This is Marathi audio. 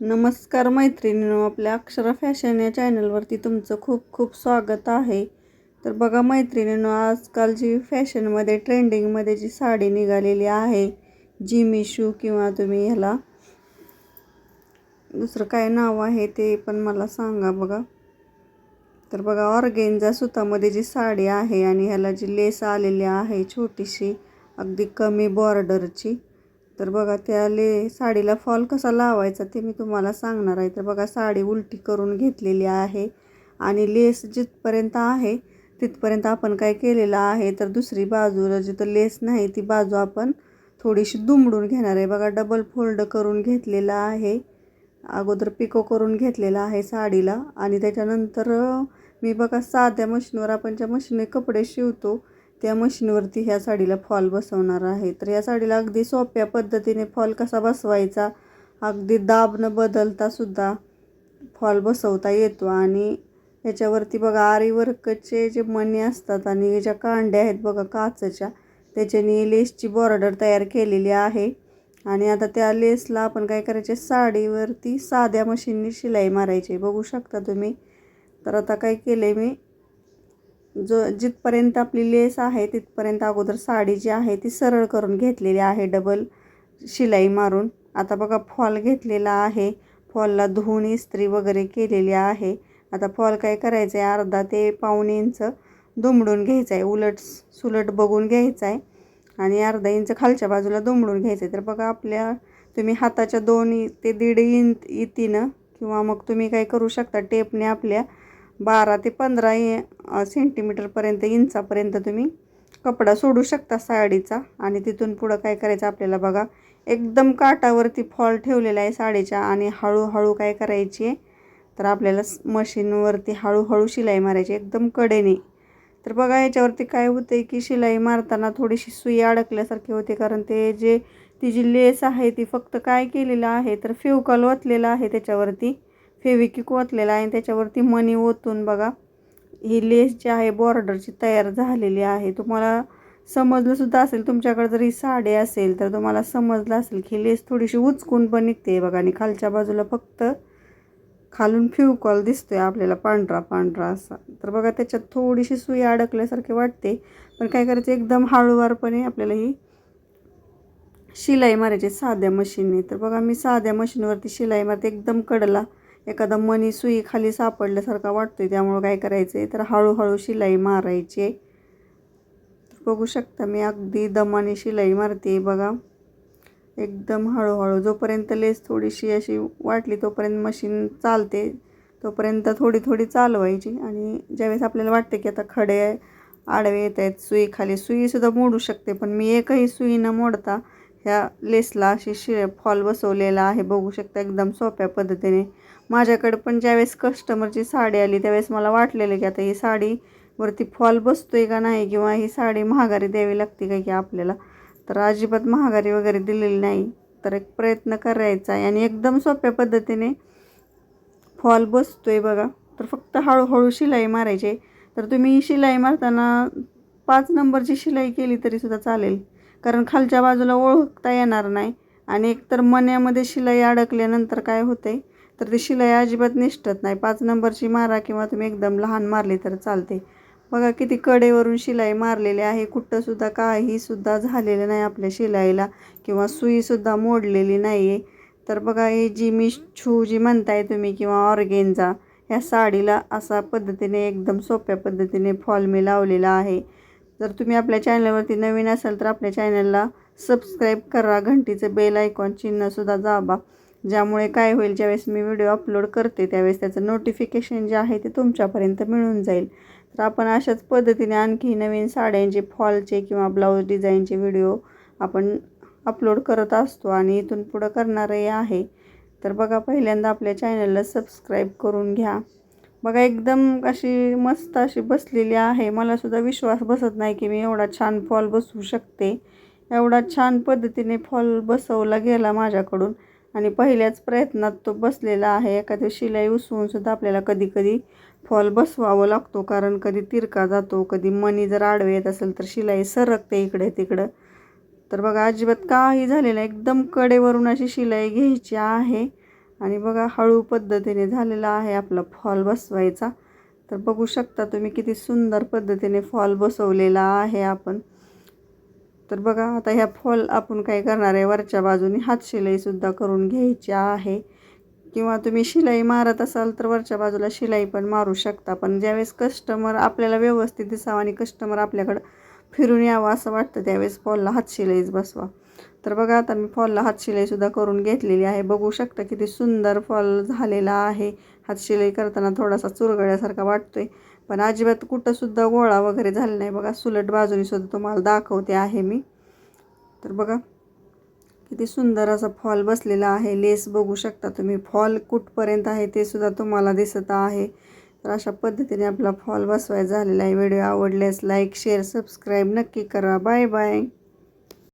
नमस्कार मैत्रिणींनो आपल्या अक्षरा फॅशन या चॅनलवरती तुमचं खूप खूप स्वागत आहे. तर बघा मैत्रिणींनो आजकालची फॅशनमध्ये ट्रेंडिंगमध्ये जी साडी निघालेली आहे जिमिशू किंवा तुम्ही ह्याला दुसरं काय नाव आहे ते पण मला सांगा बघा. तर बघा ऑर्गेंजा सुतामध्ये जी साडी आहे आणि ह्याला जी लेस आलेली आहे छोटीशी अगदी कमी बॉर्डरची तर बघा त्या ले साडीला फॉल कसा लावायचा ते मी तुम्हाला सांगणार आहे. तर बघा साडी उलटी करून घेतलेली आहे आणि लेस जिथपर्यंत आहे तिथपर्यंत आपण काय केलेलं आहे? तर दुसरी बाजूला जिथं लेस नाही ती बाजू आपण थोडीशी दुमडून घेणार आहे. बघा डबल फोल्ड करून घेतलेला आहे. अगोदर पिको करून घेतलेला आहे साडीला आणि त्याच्यानंतर मी बघा साध्या मशीनवर आपण ज्या मशीनने कपडे शिवतो त्या मशीनवरती ह्या साडीला फॉल बसवणार आहे. तर या साडीला अगदी सोप्या पद्धतीने फॉल कसा बसवायचा अगदी दाब न बदलता सुद्धा फॉल बसवता येतो. आणि याच्यावरती बघा आरी वर्कचे जे मणी असतात आणि ज्या कांड्या आहेत बघा काचच्या त्याच्याने लेसची बॉर्डर तयार केलेली आहे. आणि आता त्या लेसला आपण काय करायचे साडीवरती साध्या मशीननी शिलाई मारायची. बघू शकता तुम्ही? तर आता काय केलं आहे मी? जो जिथपर्यंत आपली लेस आहे तिथपर्यंत अगोदर साडी जी आहे ती सरळ करून घेतलेली आहे डबल शिलाई मारून. आता बघा फॉल घेतलेला आहे. फॉलला धुवून इस्त्री वगैरे केलेली आहे. आता फॉल काय करायचं आहे अर्धा ते पाऊण इंच दुमडून घ्यायचं आहे उलट सुलट बघून घ्यायचं आहे आणि अर्धा इंच खालच्या बाजूला दुमडून घ्यायचं आहे तर बघा आपल्या तुम्ही हाताच्या दोन ते दीड इंच इतीनं किंवा मग तुम्ही काय करू शकता टेपने आपल्या बारा ते पंधरा सेंटीमीटरपर्यंत इंचापर्यंत तुम्ही कपडा सोडू शकता साडीचा. आणि तिथून पुढं काय करायचं आपल्याला बघा एकदम काटावरती फॉल ठेवलेला आहे साडीच्या आणि हळूहळू काय करायची आहे तर आपल्याला मशीनवरती हळूहळू शिलाई मारायची एकदम कडेने. तर बघा याच्यावरती काय होतं आहे की शिलाई मारताना थोडीशी सुई अडकल्यासारखी होते कारण ते जे ती जी लेस आहे ती फक्त काय केलेलं आहे तर फेवकल ओतलेलं आहे त्याच्यावरती. फेविकिक ओतलेला आहे त्याच्यावरती मनी ओतून बघा ही लेस जी आहे बॉर्डरची तयार झालेली आहे. तुम्हाला समजलंसुद्धा असेल तुमच्याकडे जर ही साडी असेल तर तुम्हाला समजलं असेल की लेस थोडीशी उचकून पण निघते बघा. आणि खालच्या बाजूला फक्त खालून फ्युकॉल दिसतो आहे आपल्याला पांढरा पांढरा असा. तर बघा त्याच्यात थोडीशी सुई अडकल्यासारखे वाटते पण काय करायचं एकदम हळूवारपणे आपल्याला ही शिलाई मारायची साध्या मशीनने तर बघा मी साध्या मशीनवरती शिलाई मारते एकदम कडला. एखादा मनी सुई खाली सापडल्यासारखा वाटतो आहे त्यामुळं काय करायचं आहे तर हळूहळू शिलाई मारायची आहे. बघू शकता मी अगदी दमाने शिलाई मारते बघा. एकदम हळूहळू जोपर्यंत लेस थोडीशी अशी वाटली तोपर्यंत मशीन चालते. तोपर्यंत थोडी थोडी चालवायची आणि ज्यावेळेस आपल्याला वाटते की आता खडे आडवे येत आहेत सुई खाली सुईसुद्धा मोडू शकते. पण मी एकही सुई न मोडता ह्या लेसला अशी शि फॉल बसवलेला आहे. बघू शकता एकदम सोप्या पद्धतीने. माझ्याकडे पण ज्यावेळेस कस्टमरची साडी आली त्यावेळेस मला वाटलेलं की आता ही साडीवरती फॉल बसतो आहे का नाही किंवा ही साडी महागारी द्यावी लागते का की आपल्याला? तर अजिबात महागारी वगैरे दिलेली नाही. तर एक प्रयत्न करायचा आहे आणि एकदम सोप्या पद्धतीने फॉल बसतो आहे बघा. तर फक्त हळूहळू शिलाई मारायची तर तुम्ही शिलाई मारताना पाच नंबरची शिलाई केली तरीसुद्धा चालेल. कारण खालच्या बाजूला ओळखता येणार नाही. आणि एकतर मण्यामध्ये शिलाई अडकल्यानंतर काय होते तर ती शिलाई अजिबात निष्ठत नाही. पाच नंबरची मारा किंवा तुम्ही एकदम लहान मारली तर चालते. बघा किती कडेवरून शिलाई मारलेली आहे. कुठंसुद्धा काहीसुद्धा झालेलं नाही आपल्या शिलाईला किंवा सुईसुद्धा मोडलेली नाही आहे तर बघा हे जी मी छू जी म्हणताय तुम्ही किंवा ऑर्गेनजा ह्या साडीला असा पद्धतीने एकदम सोप्या पद्धतीने फॉल मी लावलेला आहे. जर तुम्ही आपल्या चॅनलवरती नवीन असाल तर आपल्या चॅनलला सबस्क्राईब करा. घंटीचं बेल आयकॉन चिन्हसुद्धा दाबा. ज्यामुळे काय होईल ज्यावेळेस मी व्हिडिओ अपलोड करते त्यावेळेस त्याचं नोटिफिकेशन जे आहे ते तुमच्यापर्यंत मिळून जाईल. तर आपण अशाच पद्धतीने आणखी नवीन साड्यांचे फॉलचे किंवा ब्लाऊज डिझाईनचे व्हिडिओ आपण अपलोड करत असतो आणि इथून पुढं करणारही आहे. तर बघा पहिल्यांदा आपल्या चॅनलला सबस्क्राईब करून घ्या. बघा एकदम अशी मस्त अशी बसलेली आहे. मलासुद्धा विश्वास बसत नाही की मी एवढा छान फॉल बसवू शकते. एवढा छान पद्धतीने फॉल बसवला गेला माझ्याकडून. आणि पहिल्याच प्रयत्नात तो बसलेला आहे. एखादी शिलाई उसवूनसुद्धा आपल्याला कधी कधी फॉल बसवावं लागतो कारण कधी तिरका जातो कधी मणी जर आडवे येत असेल तर शिलाई सरकते इकडे तिकडं. तर बघा अजिबात काही झालेलं एकदम कडेवरून अशी शिलाई घ्यायची आहे. आणि बघा हळू पद्धतीने झालेला आहे आपला फॉल बसवायचा. तर बघू शकता तुम्ही किती सुंदर पद्धतीने फॉल बसवलेला आहे आपण. तर बघा आता ह्या फॉल आपण काय करणार आहे? वरच्या बाजूने हात शिलाईसुद्धा करून घ्यायची आहे. किंवा तुम्ही शिलाई मारत असाल तर वरच्या बाजूला शिलाई पण मारू शकता. पण ज्यावेळेस कस्टमर आपल्याला व्यवस्थित दिसावा आणि कस्टमर आपल्याकडं फिरून यावं असं वाटतं त्यावेळेस फॉलला हात शिलाईच बसवा. तर बघा आता मी फॉलला हात शिलाईसुद्धा करून घेतलेली आहे. बघू शकता किती सुंदर फॉल झालेला आहे. हात शिलाई करताना थोडासा चुरगळ्यासारखा वाटतोय. पण अजिबात कुठंसुद्धा गोळा वगैरे झाला नाही. बघा सुलट बाजूनीसुद्धा तुम्हाला दाखवते आहे मी. तर बघा किती सुंदर असा फॉल बसलेला आहे. लेस बघू शकता तुम्ही. फॉल कुठपर्यंत आहे ते सुद्धा तुम्हाला दिसत आहे. तर अशा पद्धतीने आपला फॉल बसवायचा झालेला आहे. व्हिडिओ आवडल्यास लाईक शेअर सबस्क्राईब नक्की करा. Bye bye.